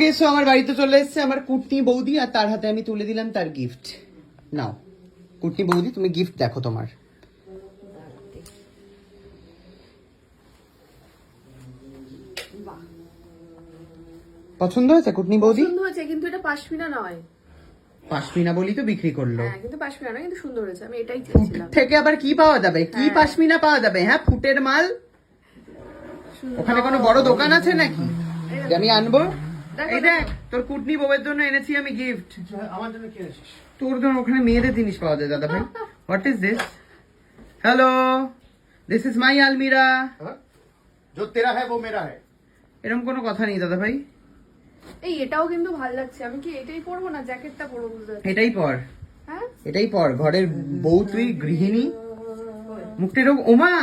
গেছো আমার বাড়িতে চলে এসেছে আমার কুটনি বৌদি আর তার হাতে আমি তুলে দিলাম তার গিফট নাও কুটনি বৌদি তুমি গিফট দেখো তোমার। পছন্দ হয়েছে কুটনি বৌদি? সুন্দর হয়েছে কিন্তু এটা পাশমিনা নয়। পাশমিনা বলি তো বিক্রি করল। হ্যাঁ কিন্তু পাশমিনা নয় কিন্তু সুন্দর হয়েছে আমি এটাই চেয়েছিলাম। থেকে আবার কি পাওয়া যাবে? কি পাশমিনা পাওয়া যাবে? হ্যাঁ ফুটের মাল? ওখানে কোনো বড় দোকান আছে নাকি? আমি আনব? এই দেখ তোর কুটনি বউয়ের জন্য এনেছি আমি গিফট আমার জন্য কি আছিস তোর জন্য ওখানে মেয়েদের জিনিস পাওয়া যায় দাদা ভাই what is this hello this is my আলমিরা हाँ? जो तेरा है वो मेरा है এরকম কোনো কথা নেই দাদা ভাই এই এটাও কিন্তু ভালো লাগছে আমি কি এটাই পরবো না জ্যাকেটটা পরবো বুঝতে পারছি এটাই পর হ্যাঁ এটাই পর ঘরের বউ তুই গৃহিণী মুখটা এরকম ওমা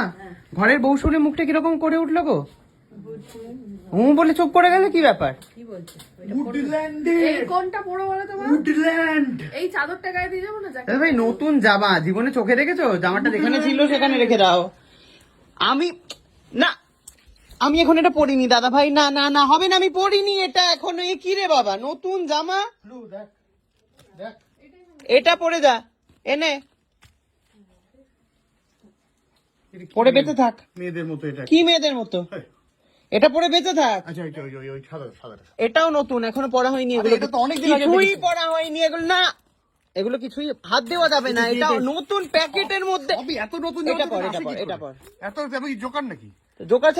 ঘরের বউ শুনে মুখটা কিরকম করে উঠলো গো হুম বলে চোখ পড়ে গেলে কি ব্যাপার? এই চাদরটা গায়ে দিয়ে যাব ভাই নতুন জামা জীবনে চোখে রেখেছো জামাটা যেখানে ছিল সেখানে রেখে দাও। আমি না আমি এখন এটা পরিনি দাদা ভাই। না না না হবে না আমি পরিনি এটা এখন। এ কি রে বাবা নতুন জামা? এটা পরে যা এনে। পরে বেঁচে থাক। মেয়েদের মতো এটা। কি মেয়েদের মতো? এটা পরে বেঁচে থাক। আচ্ছা ওই ওই ওই ওই সাদা সাদা এটাও নতুন এখনও পড়া হয়নি এগুলো। এটা তো আগে কিছুই পড়া হয়নি এগুলো না। এগুলো কিছুই হাত দেওয়া যাবে না এটা নতুন প্যাকেটের মধ্যে। এত নতুন এটা পর এটা পর এটা পর। এত আমি জোকার নাকি? জোকার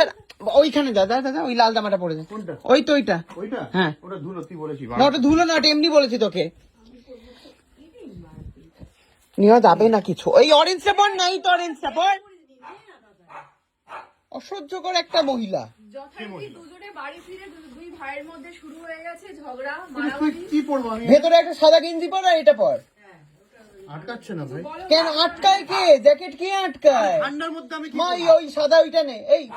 ওইখানে যা যা যা, যা ওই লাল জামাটা পরে যা। ওই তো ওইটা। ওইটা? হ্যাঁ। ওটা ধুলো তুই বলেছি না ওটা ধুলো না ওটা এমনি বলেছি তোকে। নেওয়া যাবে না কিছু। ওই অরেঞ্জটা পর নাই তো অরেঞ্জটা পর। অসহ্যকর একটা মহিলা। যথারীতি দুজনে বাড়ি ফিরে দু- দুই ভাইয়ের মধ্যে শুরু হয়ে গেছে ঝগড়া তুই মারামারি। কি পড়ব আমি? ভেতরে একটা সাদা গেঞ্জি পর আর এটা পর। আটকাচ্ছে না ভাই। কেন আটকায় কে? জ্যাকেট কে আটকায়? ঠান্ডার মধ্যে আমি মা ওই- সাদা ওইটা নে। এই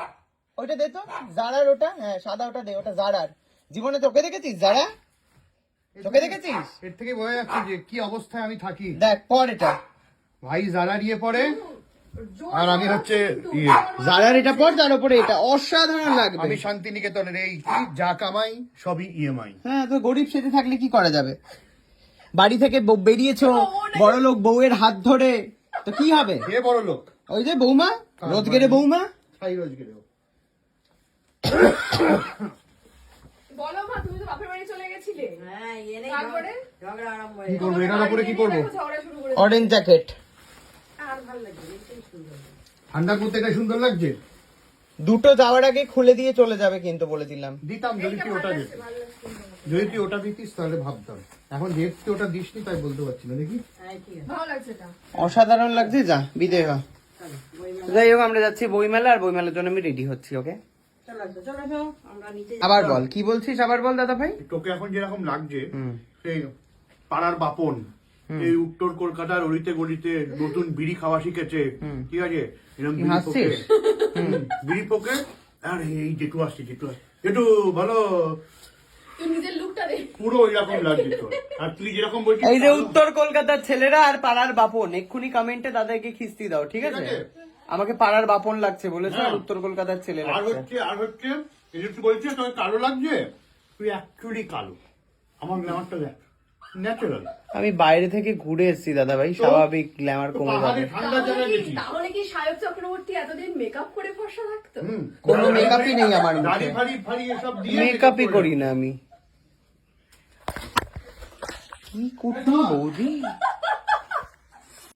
ওইটা দে তো। জারার ওটা? হ্যাঁ সাদা ওটা দে ওটা জারার। জীবনে চোখে দেখেছিস জারা? চোখে দেখেছিস? এর থেকে বোঝা যাচ্ছে যে কি অবস্থায় আমি থাকি। দেখ পর এটা। ভাই যারা নিয়ে পড়ে আর আমি হচ্ছে ইয়ে। জারার এটা পর তার উপরে এটা অসাধারণ লাগবে। আমি শান্তিনিকেতনের এই কি যা কামাই সবই ইএমআই হ্যাঁ তো গরিব সেজে থাকলে কি করা যাবে? বাড়ি থেকে বেরিয়েছো বড় লোক বউয়ের হাত ধরে। তো কি হবে? কে বড় লোক? ওই যে বৌমা? রোজগেরে বৌমা? সাই রোজগেরেও। বলো মা তুমি তো বাপের বাড়ি চলে গেছিলে। তারপরে? কি করব? এটার উপরে কি করব? দেখো ঝগড়া শুরু করে অরেঞ্জ জ্যাকেট আর ভালো লাগবে এটাই সুন্দর ঠান্ডার করতে এটা সুন্দর লাগছে? দুটো যাওয়ার আগে খুলে দিয়ে চলে যাবে কিন্তু বলে দিলাম দিতাম যদি তুই ওটা দিতি যদি তুই ওটা দিতিস তাহলে ভাবতাম। এখন যেহেতু তুই ওটা দিসনি তাই বলতে পারছি না দেখি। ভালো লাগছে এটা। অসাধারণ লাগছে যা বিদয় হ। যাই হোক আমরা যাচ্ছি বইমেলা আর বইমেলার জন্য আমি রেডি হচ্ছি ওকে আবার বল কি বলছিস আবার বল দাদা ভাই তোকে এখন যেরকম লাগছে হুম। সেই পাড়ার বাপন। এই উত্তর কলকাতার অলিতে গলিতে নতুন বিড়ি খাওয়া শিখেছে। ঠিক আছে? এরকম বিড়ি? পোকে। বিড়ি পোকে? আর এই জেঠু আসছে জেঠু আসছে। জেঠু ভালো পুরো এরকম লাগছে আর তুই যেরকম বলছিস এই যে উত্তর কলকাতার ছেলেরা আর পাড়ার বাপন এক্ষুনি কমেন্টে দাদাকে খিস্তি দাও ঠিক আছে? আমাকে পাড়ার বাপন লাগছে বলেছে আর হ্যাঁ। উত্তর কলকাতার ছেলে আর হচ্ছে আর হচ্ছে এই যে তুই বলছিস তোকে কালো লাগছে? তুই অ্যাকচুয়ালি কালো। আমার গ্ল্যামারটা দেখ। ন্যাচারাল আমি বাইরে থেকে ঘুরে এসেছি দাদা ভাই স্বাভাবিক গ্ল্যামার কমে যাবে। তাহলে কি সায়ক চক্রবর্তী এতদিন মেকআপ করে ফর্সা থাকতো। কোনো মেকআপই নেই আমার মুখে। মেকআপই করি না আমি। কি কুটনি বৌদি?